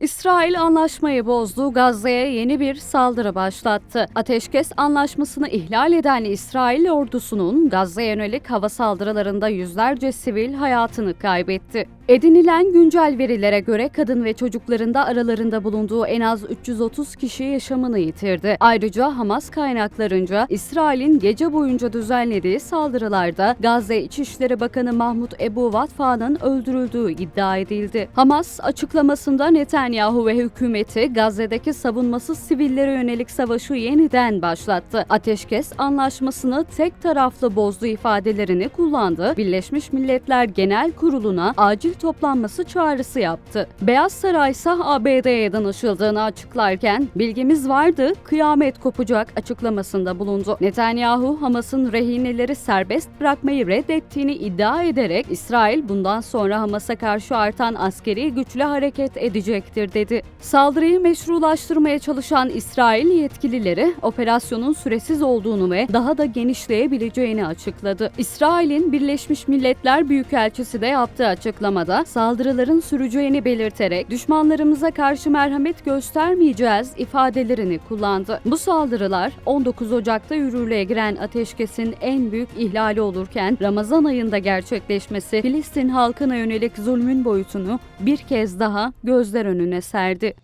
İsrail anlaşmayı bozdu, Gazze'ye yeni bir saldırı başlattı. Ateşkes anlaşmasını ihlal eden İsrail ordusunun Gazze'ye yönelik hava saldırılarında yüzlerce sivil hayatını kaybetti. Edinilen güncel verilere göre kadın ve çocuklarında aralarında bulunduğu en az 330 kişi yaşamını yitirdi. Ayrıca Hamas kaynaklarınca İsrail'in gece boyunca düzenlediği saldırılarda Gazze İçişleri Bakanı Mahmut Ebu Vatfa'nın öldürüldüğü iddia edildi. Hamas açıklamasında Netanyahu ve hükümeti Gazze'deki savunmasız sivillere yönelik savaşı yeniden başlattı. Ateşkes anlaşmasını tek taraflı bozdu ifadelerini kullandı. Birleşmiş Milletler Genel Kurulu'na acil toplanması çağrısı yaptı. Beyaz Saray ise ABD'ye danışıldığını açıklarken bilgimiz vardı kıyamet kopacak açıklamasında bulundu. Netanyahu Hamas'ın rehineleri serbest bırakmayı reddettiğini iddia ederek İsrail bundan sonra Hamas'a karşı artan askeri güçle hareket edecektir dedi. Saldırıyı meşrulaştırmaya çalışan İsrail yetkilileri operasyonun süresiz olduğunu ve daha da genişleyebileceğini açıkladı. İsrail'in Birleşmiş Milletler Büyükelçisi de yaptığı açıklamada saldırıların süreceğini belirterek düşmanlarımıza karşı merhamet göstermeyeceğiz ifadelerini kullandı. Bu saldırılar 19 Ocak'ta yürürlüğe giren ateşkesin en büyük ihlali olurken Ramazan ayında gerçekleşmesi Filistin halkına yönelik zulmün boyutunu bir kez daha gözler önüne serdi.